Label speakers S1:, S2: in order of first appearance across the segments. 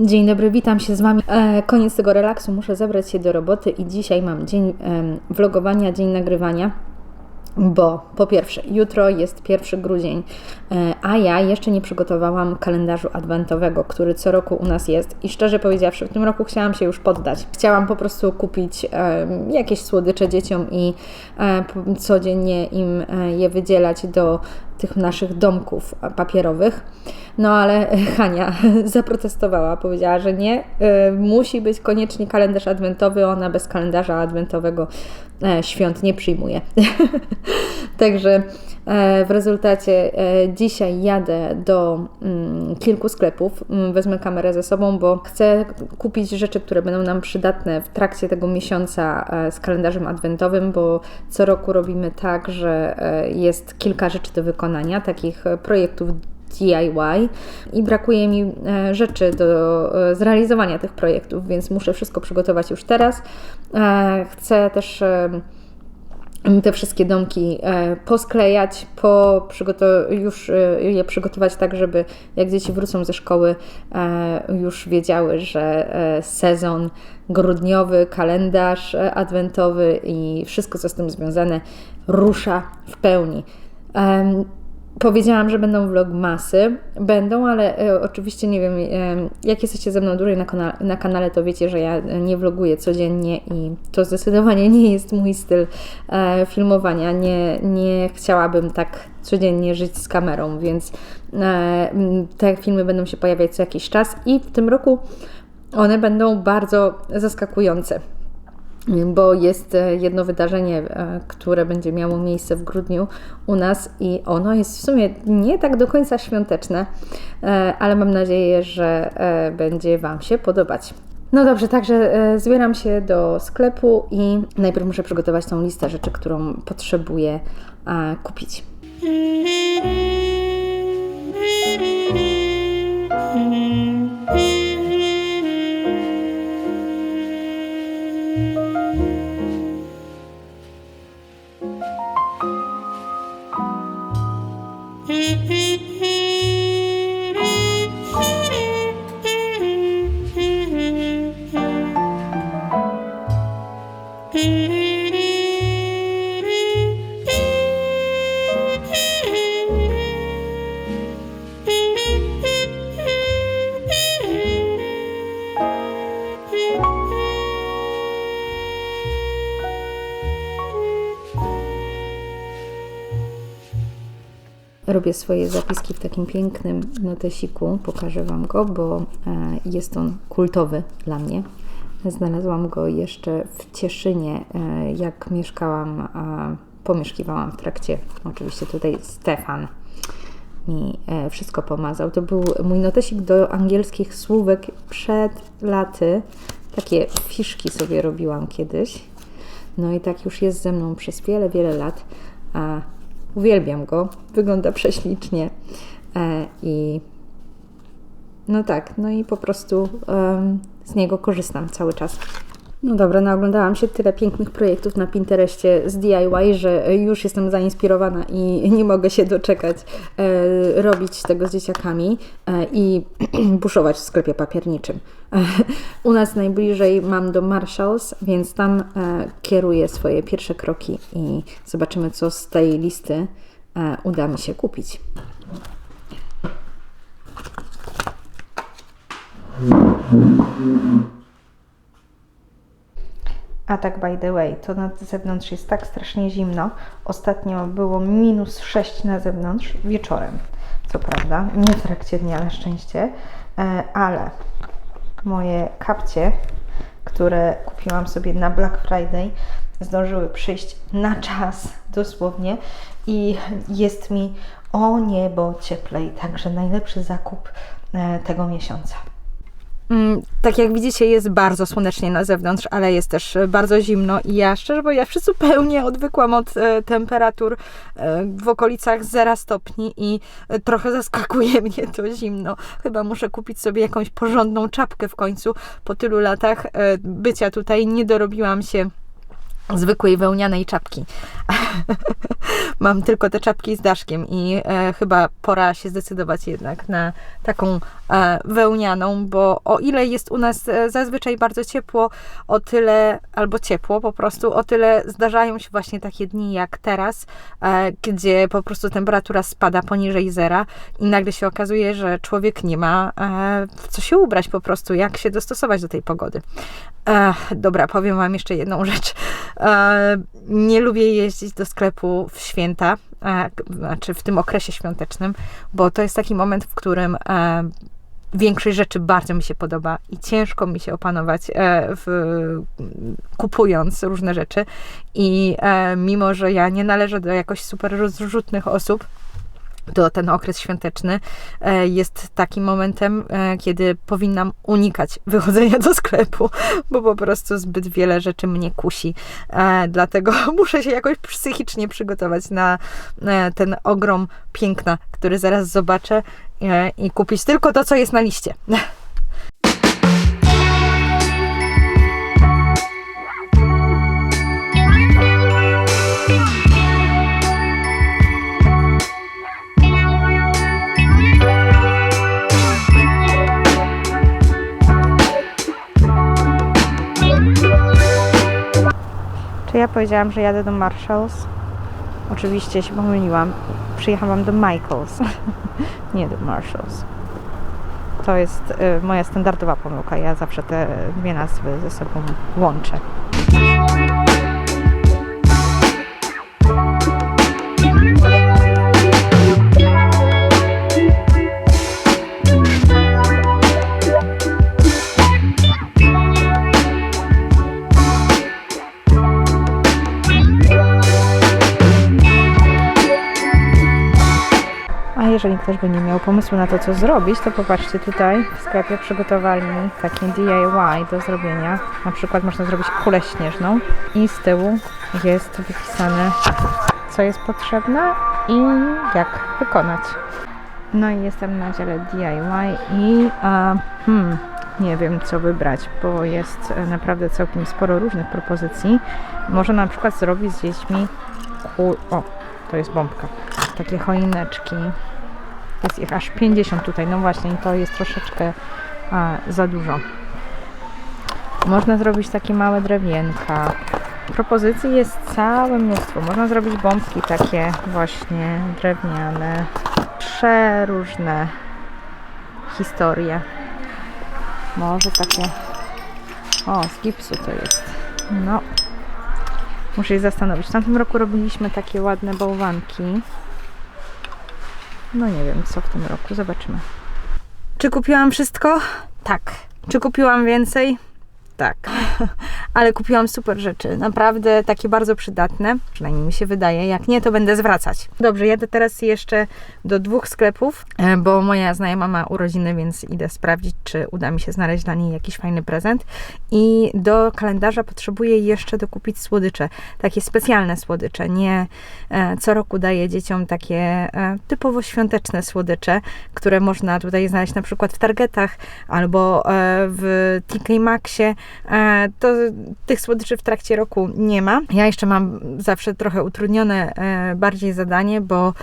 S1: Dzień dobry, witam się z Wami. E, koniec tego relaksu, muszę zabrać się do roboty i dzisiaj mam dzień em, vlogowania, dzień nagrywania. Bo po pierwsze, jutro jest 1 grudzień, e, a ja jeszcze nie przygotowałam kalendarzu adwentowego, który co roku u nas jest. I szczerze powiedziawszy, w tym roku chciałam się już poddać. Chciałam po prostu kupić e, jakieś słodycze dzieciom i e, codziennie im e, je wydzielać do tych naszych domków papierowych. No ale Hania zaprotestowała, powiedziała, że nie, y, musi być koniecznie kalendarz adwentowy, ona bez kalendarza adwentowego e, świąt nie przyjmuje. Także e, w rezultacie e, dzisiaj jadę do mm, kilku sklepów, mm, wezmę kamerę ze sobą, bo chcę kupić rzeczy, które będą nam przydatne w trakcie tego miesiąca z kalendarzem adwentowym, bo co roku robimy tak, że jest kilka rzeczy do wykonania, takich projektów DIY i brakuje mi e, rzeczy do e, zrealizowania tych projektów, więc muszę wszystko przygotować już teraz. E, Chcę też te wszystkie domki posklejać, po już je przygotować tak, żeby jak dzieci wrócą ze szkoły, już wiedziały, że sezon grudniowy, kalendarz adwentowy i wszystko, co z tym związane, rusza w pełni. Powiedziałam, że będą vlogmasy. Będą, ale e, oczywiście nie wiem, e, jak jesteście ze mną dłużej na, kana- na kanale, to wiecie, że ja nie vloguję codziennie i to zdecydowanie nie jest mój styl e, filmowania. Nie, nie chciałabym tak codziennie żyć z kamerą, więc e, te filmy będą się pojawiać co jakiś czas i w tym roku one będą bardzo zaskakujące bo jest e, jedno wydarzenie, e, które będzie miało miejsce w grudniu u nas i ono jest w sumie nie tak do końca świąteczne, e, ale mam nadzieję, że będzie Wam się podobać. No dobrze, także zbieram się do sklepu i najpierw muszę przygotować tą listę rzeczy, którą potrzebuję kupić. Robię swoje zapiski w takim pięknym notesiku. Pokażę Wam go, bo e, jest on kultowy dla mnie. Znalazłam go jeszcze w Cieszynie, e, jak mieszkałam, pomieszkiwałam w trakcie, oczywiście tutaj Stefan mi e, wszystko pomazał. To był mój notesik do angielskich słówek przed laty. Takie fiszki sobie robiłam kiedyś. No i tak już jest ze mną przez wiele, wiele lat. A uwielbiam go. Wygląda prześlicznie. E, I no tak, no i po prostu z niego korzystam cały czas. No dobra, naoglądałam się tyle pięknych projektów na Pinterestie z DIY, że już jestem zainspirowana i nie mogę się doczekać e, robić tego z dzieciakami e, i buszować w sklepie papierniczym. E, u nas najbliżej mam do Marshalls, więc tam e, kieruję swoje pierwsze kroki i zobaczymy, co z tej listy e, uda mi się kupić. A tak, by the way, to na zewnątrz jest tak strasznie zimno. Ostatnio było minus 6 na zewnątrz wieczorem. Co prawda, nie w trakcie dnia na szczęście, e, ale moje kapcie, które kupiłam sobie na Black Friday, zdążyły przyjść na czas dosłownie i jest mi o niebo cieplej. Także najlepszy zakup e, tego miesiąca. Mm, tak jak widzicie, jest bardzo słonecznie na zewnątrz, ale jest też e, bardzo zimno i ja szczerze powiedziawszy zupełnie odwykłam od e, temperatur e, w okolicach 0 stopni i trochę zaskakuje mnie to zimno. Chyba muszę kupić sobie jakąś porządną czapkę w końcu. Po tylu latach bycia tutaj nie dorobiłam się zwykłej wełnianej czapki. mam tylko te czapki z daszkiem i e, chyba pora się zdecydować jednak na taką e, wełnianą, bo o ile jest u nas e, zazwyczaj bardzo ciepło, o tyle, albo ciepło po prostu, o tyle zdarzają się właśnie takie dni jak teraz, e, gdzie po prostu temperatura spada poniżej zera i nagle się okazuje, że człowiek nie ma e, w co się ubrać po prostu, jak się dostosować do tej pogody. Dobra, powiem Wam jeszcze jedną rzecz. E, nie lubię jeździć do sklepu w święta, e, znaczy w tym okresie świątecznym, bo to jest taki moment, w którym e, większość rzeczy bardzo mi się podoba i ciężko mi się opanować w, kupując różne rzeczy. I mimo, że ja nie należę do jakoś super rozrzutnych osób, to ten okres świąteczny e, jest takim momentem, e, kiedy powinnam unikać wychodzenia do sklepu, bo po prostu zbyt wiele rzeczy mnie kusi. E, Dlatego muszę się jakoś psychicznie przygotować na ten ogrom piękna, który zaraz zobaczę i kupić tylko to, co jest na liście. powiedziałam, że jadę do Marshalls? Oczywiście się pomyliłam. Przyjechałam do Michaels, nie do Marshalls. To jest y, moja standardowa pomyłka. Ja zawsze te dwie nazwy ze sobą łączę. Ktoś by nie miał pomysłu na to, co zrobić, to popatrzcie tutaj w sklepie przygotowali takie DIY do zrobienia. Na przykład można zrobić kulę śnieżną i z tyłu jest wypisane, co jest potrzebne i jak wykonać. No i jestem na dziale DIY i a, hmm, nie wiem co wybrać, bo jest e, naprawdę całkiem sporo różnych propozycji. Można na przykład zrobić z dziećmi ku... O, to jest bombka. Takie choineczki. Jest ich aż 50 tutaj. No właśnie, to jest troszeczkę a, za dużo. Można zrobić takie małe drewienka. Propozycji jest całe mnóstwo. Można zrobić bombki takie właśnie drewniane. Przeróżne historie. Może takie... O, z gipsu to jest. No. Muszę się zastanowić. W tamtym roku robiliśmy takie ładne bałwanki. No nie wiem, co w tym roku. Zobaczymy. Czy kupiłam wszystko? Tak. Czy kupiłam więcej? Tak. Ale kupiłam super rzeczy. Naprawdę takie bardzo przydatne. Przynajmniej mi się wydaje. Jak nie, to będę zwracać. Dobrze, jadę teraz jeszcze do dwóch sklepów, e, bo moja znajoma ma urodziny, więc idę sprawdzić, czy uda mi się znaleźć dla niej jakiś fajny prezent. I do kalendarza potrzebuję jeszcze dokupić słodycze. Takie specjalne słodycze. Nie e, co roku daję dzieciom takie e, typowo świąteczne słodycze, które można tutaj znaleźć na przykład w Targetach albo w TK Maxie. E, to tych słodyczy w trakcie roku nie ma. Ja jeszcze mam zawsze trochę utrudnione e, bardziej zadanie, bo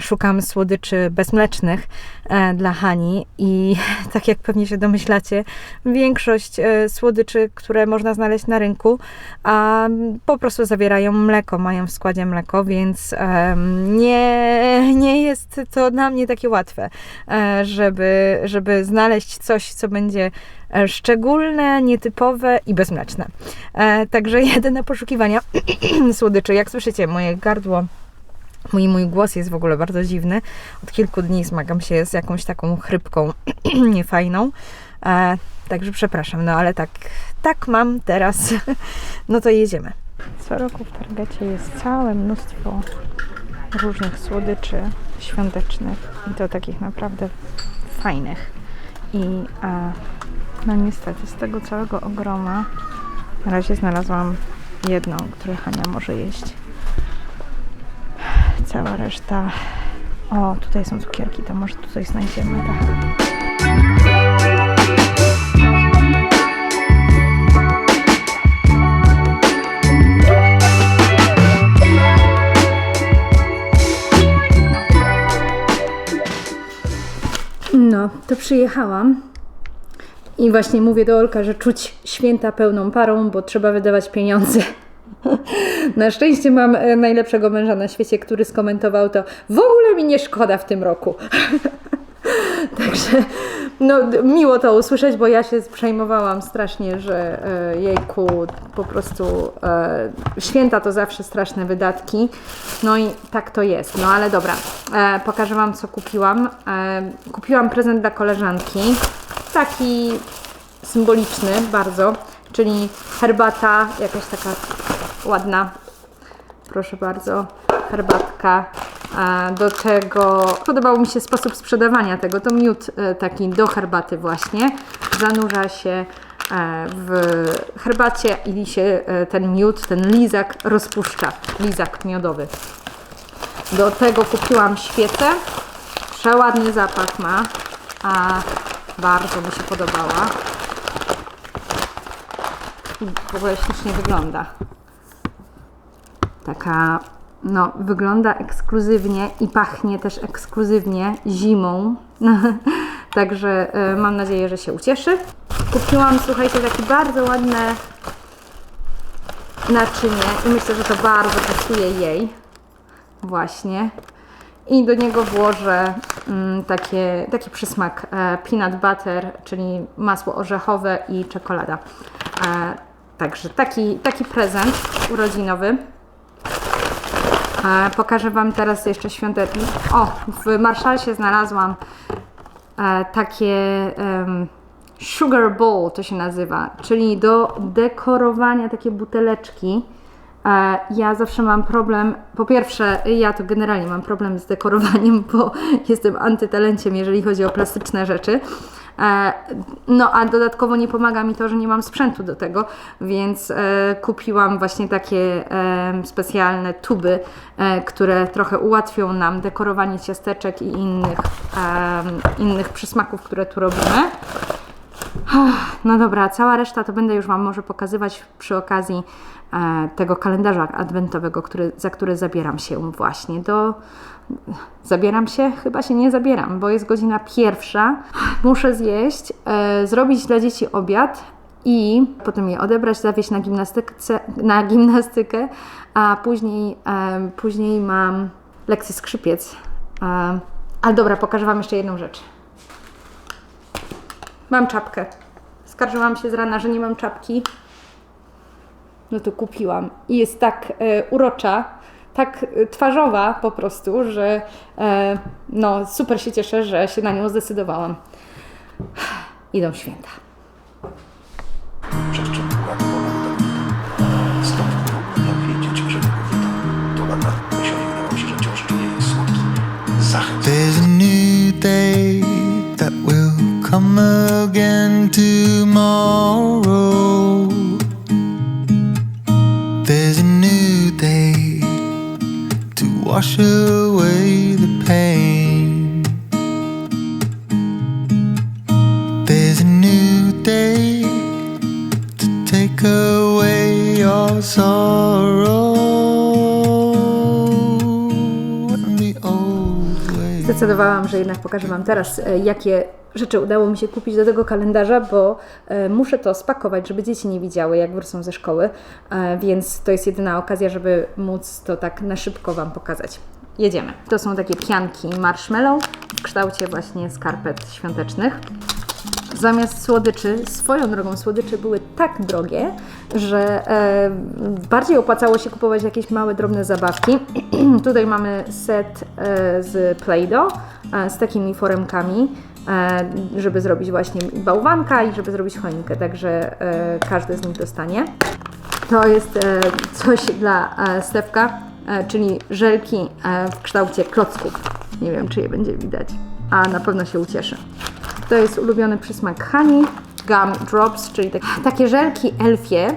S1: szukam słodyczy bezmlecznych e, dla Hani i tak jak pewnie się domyślacie, większość słodyczy, które można znaleźć na rynku, po prostu zawierają mleko, mają w składzie mleko, więc nie, nie jest to dla mnie takie łatwe, żeby, żeby znaleźć coś, co będzie szczególne, nietypowe i bezmleczne. E, Także jedę na poszukiwania słodyczy. Jak słyszycie, moje gardło Mój, mój głos jest w ogóle bardzo dziwny. Od kilku dni zmagam się z jakąś taką chrypką niefajną. E, także przepraszam, no ale tak, tak mam teraz. No to jedziemy. Co roku w Targecie jest całe mnóstwo różnych słodyczy świątecznych i to takich naprawdę fajnych. I e, no niestety, z tego całego ogroma na razie znalazłam jedną, której Hania może jeść. Cała reszta... O, tutaj są cukierki, to może tutaj znajdziemy, tak. No, to przyjechałam i właśnie mówię do Olka, że czuć święta pełną parą, bo trzeba wydawać pieniądze. Na szczęście mam e, najlepszego męża na świecie, który skomentował to. W ogóle mi nie szkoda w tym roku. Także no, miło to usłyszeć, bo ja się przejmowałam strasznie, że e, jejku, po prostu e, święta to zawsze straszne wydatki. No i tak to jest. No ale dobra, e, pokażę Wam co kupiłam. E, kupiłam prezent dla koleżanki. Taki symboliczny bardzo, czyli herbata, jakaś taka ładna proszę bardzo, herbatka. Do tego podobał mi się sposób sprzedawania tego. To miód e, taki do herbaty właśnie. Zanurza się e, w herbacie i się e, ten miód, ten lizak rozpuszcza. Lizak miodowy. Do tego kupiłam świecę. Przeładny zapach ma. A bardzo mi się podobała. W ogóle ślicznie wygląda taka, no, wygląda ekskluzywnie i pachnie też ekskluzywnie zimą. Także e, mam nadzieję, że się ucieszy. Kupiłam, słuchajcie, takie bardzo ładne naczynie i myślę, że to bardzo pasuje jej. Właśnie. I do niego włożę mm, takie, taki przysmak e, peanut butter, czyli masło orzechowe i czekolada. E, także taki, taki prezent urodzinowy. E, Pokażę Wam teraz jeszcze świąteczny. O, w Marszalsie znalazłam e, takie em, sugar bowl to się nazywa, czyli do dekorowania takie buteleczki. E, Ja zawsze mam problem, po pierwsze, ja to generalnie mam problem z dekorowaniem, bo jestem antytalenciem, jeżeli chodzi o plastyczne rzeczy. E, No, a dodatkowo nie pomaga mi to, że nie mam sprzętu do tego, więc e, kupiłam właśnie takie e, specjalne tuby, które trochę ułatwią nam dekorowanie ciasteczek i innych, innych przysmaków, które tu robimy. No dobra, cała reszta to będę już Wam może pokazywać przy okazji e, tego kalendarza adwentowego, który, za który zabieram się właśnie do. Zabieram się? Chyba się nie zabieram, bo jest godzina pierwsza. Muszę zjeść, e, zrobić dla dzieci obiad i potem je odebrać, zawieźć na, na gimnastykę, a później, e, później mam lekcję skrzypiec. Ale dobra, pokażę Wam jeszcze jedną rzecz. Mam czapkę. Skarżyłam się z rana, że nie mam czapki. No to kupiłam. I jest tak e, urocza, tak e, twarzowa po prostu, że e, no super się cieszę, że się na nią zdecydowałam. Idą święta.
S2: Tomorrow. There's a new day to wash away the pain. There's a new day to take away your sorrow
S1: Zdecydowałam, że jednak pokażę Wam teraz, e, jakie rzeczy udało mi się kupić do tego kalendarza, bo e, muszę to spakować, żeby dzieci nie widziały, jak wrócą ze szkoły, e, więc to jest jedyna okazja, żeby móc to tak na szybko Wam pokazać. Jedziemy. To są takie pianki marshmallow w kształcie właśnie skarpet świątecznych. Zamiast słodyczy, swoją drogą słodycze były tak drogie, że e, bardziej opłacało się kupować jakieś małe, drobne zabawki. Tutaj mamy set e, z Play-Doh e, z takimi foremkami, e, żeby zrobić właśnie bałwanka i żeby zrobić choinkę, także e, każdy z nich dostanie. To jest e, coś dla e, Stefka, e, czyli żelki e, w kształcie klocków. Nie wiem, czy je będzie widać, a na pewno się ucieszy. To jest ulubiony przysmak Honey Gum Drops, czyli tak, takie żelki elfie.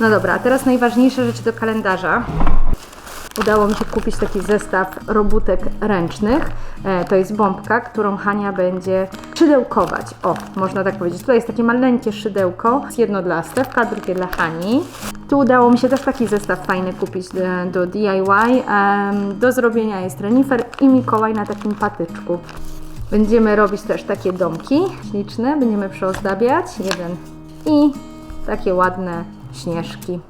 S1: No dobra, a teraz najważniejsze rzeczy do kalendarza. Udało mi się kupić taki zestaw robótek ręcznych. E, to jest bombka, którą Hania będzie szydełkować. O, można tak powiedzieć. Tutaj jest takie maleńkie szydełko. Jedno dla Stefka, drugie dla Hani. Tu udało mi się też taki zestaw fajny kupić do, do DIY. Em, do zrobienia jest renifer i Mikołaj na takim patyczku. Będziemy robić też takie domki śliczne, będziemy przyozdabiać. Jeden i takie ładne śnieżki.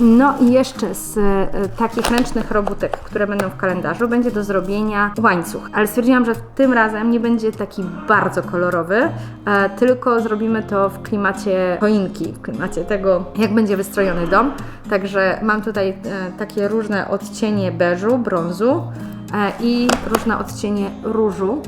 S1: No i jeszcze z e, takich ręcznych robótek, które będą w kalendarzu, będzie do zrobienia łańcuch. Ale stwierdziłam, że tym razem nie będzie taki bardzo kolorowy, e, tylko zrobimy to w klimacie choinki, w klimacie tego, jak będzie wystrojony dom. Także mam tutaj e, takie różne odcienie beżu, brązu i różne odcienie różu.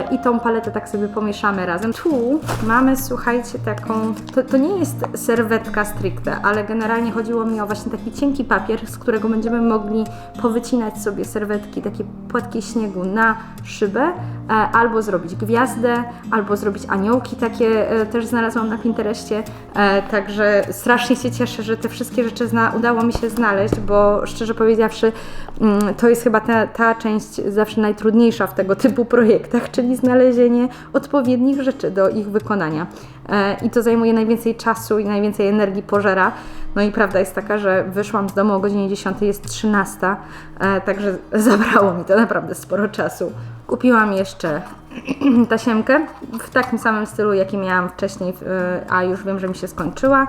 S1: I tą paletę tak sobie pomieszamy razem. Tu mamy, słuchajcie, taką. To, to nie jest serwetka stricte, ale generalnie chodziło mi o właśnie taki cienki papier, z którego będziemy mogli powycinać sobie serwetki, takie płatki śniegu na szybę, albo zrobić gwiazdę, albo zrobić aniołki, takie e, też znalazłam na Pinterestie. E, także strasznie się cieszę, że te wszystkie rzeczy zna, udało mi się znaleźć, bo szczerze powiedziawszy, mm, to jest chyba ta, ta część zawsze najtrudniejsza w tego typu projektach, czyli znalezienie odpowiednich rzeczy do ich wykonania. E, I to zajmuje najwięcej czasu i najwięcej energii pożera. No i prawda jest taka, że wyszłam z domu o godzinie 10, jest 13, e, także zabrało mi to naprawdę sporo czasu. Kupiłam jeszcze tasiemkę w takim samym stylu, jaki miałam wcześniej, e, a już wiem, że mi się skończyła.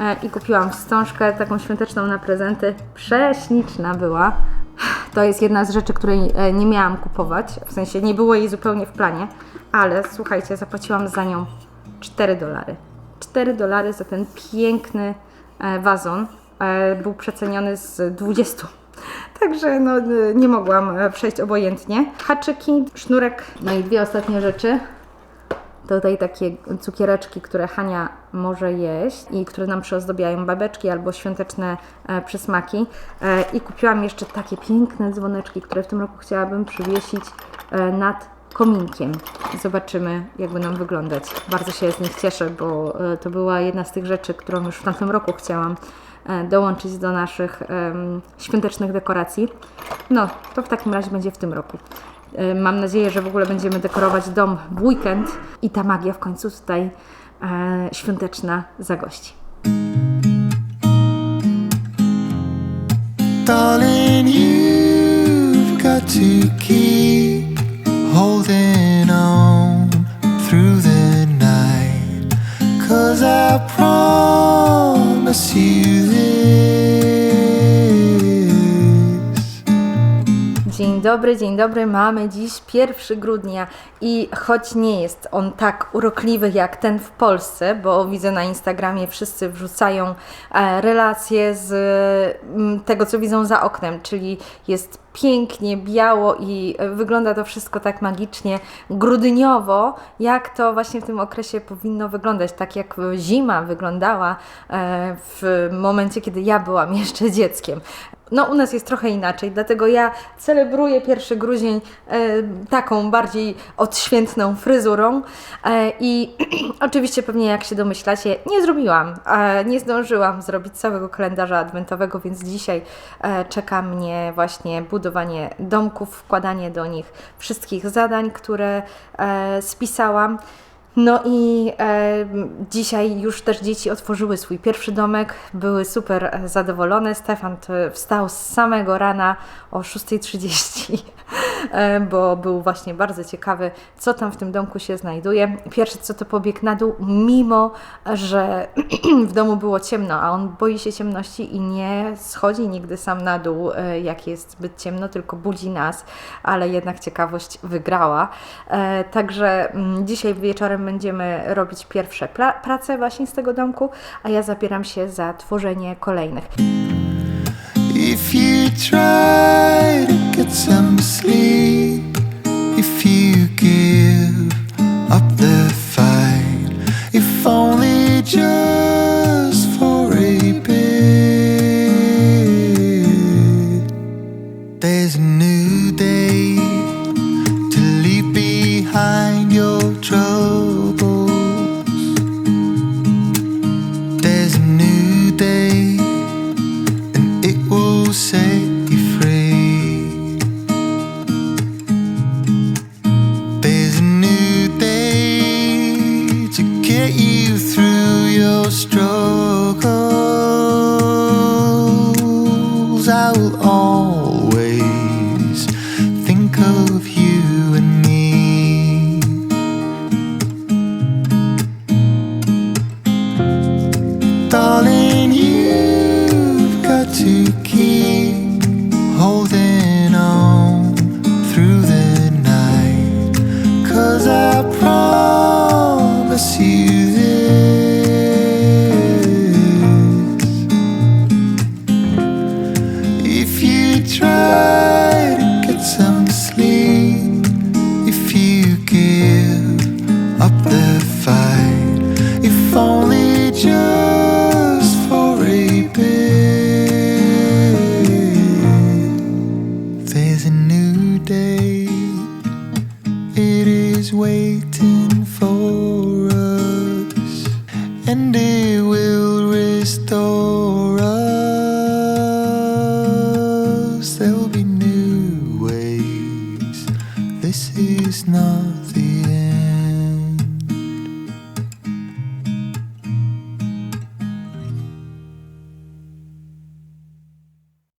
S1: E, I kupiłam wstążkę taką świąteczną na prezenty. Prześliczna była. To jest jedna z rzeczy, której nie miałam kupować, w sensie nie było jej zupełnie w planie, ale słuchajcie, zapłaciłam za nią 4 dolary. 4 dolary za ten piękny wazon. E, Był przeceniony z 20. Także no, y, nie mogłam e, przejść obojętnie. Haczyki, sznurek, no i dwie ostatnie rzeczy. Tutaj takie cukiereczki, które Hania może jeść i które nam przyozdobiają babeczki albo świąteczne e, przysmaki. E, I kupiłam jeszcze takie piękne dzwoneczki, które w tym roku chciałabym przywiesić e, nad kominkiem. Zobaczymy, jak będą wyglądać. Bardzo się z nich cieszę, bo e, to była jedna z tych rzeczy, którą już w tamtym roku chciałam e, dołączyć do naszych em, świątecznych dekoracji. No, to w takim razie będzie w tym roku. E, Mam nadzieję, że w ogóle będziemy dekorować dom w weekend i ta magia w końcu tutaj e, świąteczna zagości.
S2: Darling, you've got to keep holding on through the night. Cause I promise you this.
S1: Dzień dobry, dzień dobry. Mamy dziś 1 grudnia i choć nie jest on tak urokliwy jak ten w Polsce, bo widzę na Instagramie wszyscy wrzucają e, relacje z mm, tego, co widzą za oknem, czyli jest pięknie, biało i e, wygląda to wszystko tak magicznie grudniowo, jak to właśnie w tym okresie powinno wyglądać, tak jak zima wyglądała e, w momencie, kiedy ja byłam jeszcze dzieckiem. No, u nas jest trochę inaczej, dlatego ja celebruję 1 grudzień e, taką bardziej odświętną fryzurą e, i oczywiście pewnie jak się domyślacie, nie zrobiłam, nie zdążyłam zrobić całego kalendarza adwentowego, więc dzisiaj e, czeka mnie właśnie budowanie domków, wkładanie do nich wszystkich zadań, które spisałam. No i e, dzisiaj już też dzieci otworzyły swój pierwszy domek, były super e, zadowolone. Stefan wstał z samego rana o 6.30, e, bo był właśnie bardzo ciekawy, co tam w tym domku się znajduje. Pierwszy co to pobiegł na dół, mimo że w domu było ciemno, a on boi się ciemności i nie schodzi nigdy sam na dół, e, jak jest zbyt ciemno, tylko budzi nas, ale jednak ciekawość wygrała. E, Także mm, dzisiaj wieczorem będziemy robić pierwsze prace właśnie z tego domku, a ja zabieram się za tworzenie kolejnych.
S2: If you try to get some sleep, get you through your struggles.